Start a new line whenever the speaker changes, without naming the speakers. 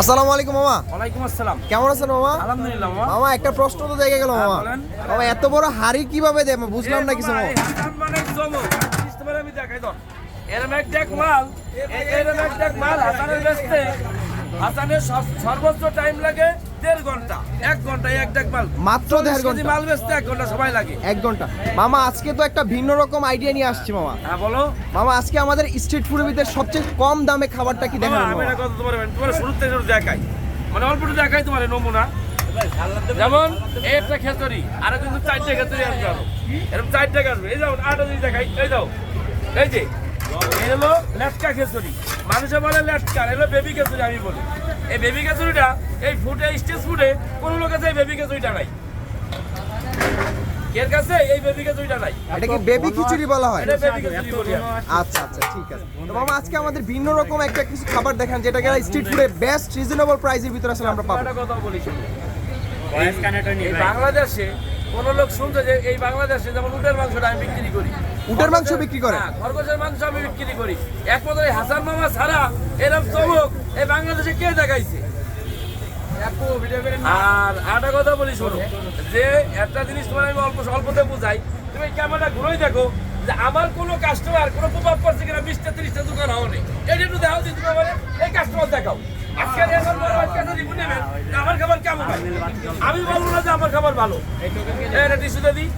আসসালামু আলাইকুম মামা।
ওয়ালাইকুম আসসালাম।
কেমন আছেন মামা?
আলহামদুলিল্লাহ মামা।
মামা একটা প্রশ্ন তো জায়গা গেল মামা। মামা এত বড় হাড়ি কীভাবে দেয় বুঝলাম না কিছু মামা
মানে। আমি দেখাই দাও। এরম এক ডেক মাল। এরম এক ডেক মাল। হাসানের বেচতে হাসানের সর্বোচ্চ টাইম লাগে দেড় ঘণ্টা এক ঘণ্টা এক ডেক মাল।
মাত্র দেড় ঘণ্টা।
মাল বেচতে এক ঘণ্টা সময় লাগে।
এক ঘণ্টা। মামা আজকে তো একটা ভিন্ন রকম আইডিয়া নিয়ে আসছি মামা।
হ্যাঁ বলো।
মামা আজকে আমাদের স্ট্রিট ফুডের ভিতরে সবচেয়ে কম দামে খাবারটা কি
বাবা, আমি? এটা কথা তোমার তোমার শুরু থেকে দেখাই। মানে অল্প দেখাই তোমার নমুনা। যেমন একটা খেচড়ি আর কিন্তু চারটে খেচড়ি আসবে আরও। এরকম চারটে আসবে। এই যাও আটা যদি দেখাই। এই যাও। এই যে এই হলো লেটকা খেচড়ি। মানুষে বলে লেটকা এলো বেবি খেচড়ি আমি বলি। এই বেবি খেচড়িটা এই ফুডে স্টেজ ফুডে কোনো লোক আছে এই বেবি খেচড়িটা নাই। এর কাছে এই বেবি নাই?
এটা কি বেবি খিচুড়ি বলা হয়?
এটা বেবি খেচড়ি বলি
আচ্ছা আচ্ছা ঠিক আছে। তো মামা আজকে আমাদের ভিন্ন রকম একটা কিছু খাবার দেখান যেটা কিনা স্ট্রিট ফুডে বেস্ট রিজনেবল প্রাইসের ভিতরে আসলে আমরা পাবো।
কথা বলি। বাংলাদেশে কোন লোক শুনছে যে এই বাংলাদেশে যেমন উটের মাংসটা আমি বিক্রি করি
উটের মাংস বিক্রি করেন?
হ্যাঁ, খরগোশের মাংস আমি বিক্রি করি। একমাত্র এই হাসান মামা ছাড়া এরকম চমক এই বাংলাদেশে কে দেখাইছে? আর একটা কথা বলি শোনো যে একটা জিনিস তোমার আমি অল্প অল্পতে বুঝাই তুমি এই ক্যামেরাটা ঘুরেই দেখো যে আমার কোনো কাস্টমার কোনো প্রভাব পড়ছে কিনা বিশটা তিরিশটা দোকান হওয়া নেই এটা একটু দেখাও যে তুমি আমার এই কাস্টমার দেখাও আজকে এখন বড় আজকে যদি বুঝে নেবেন, আমার খাবার কেমন হয়? আমি বলব না যে আমার খাবার ভালো। এটা টিস্যুতে দিই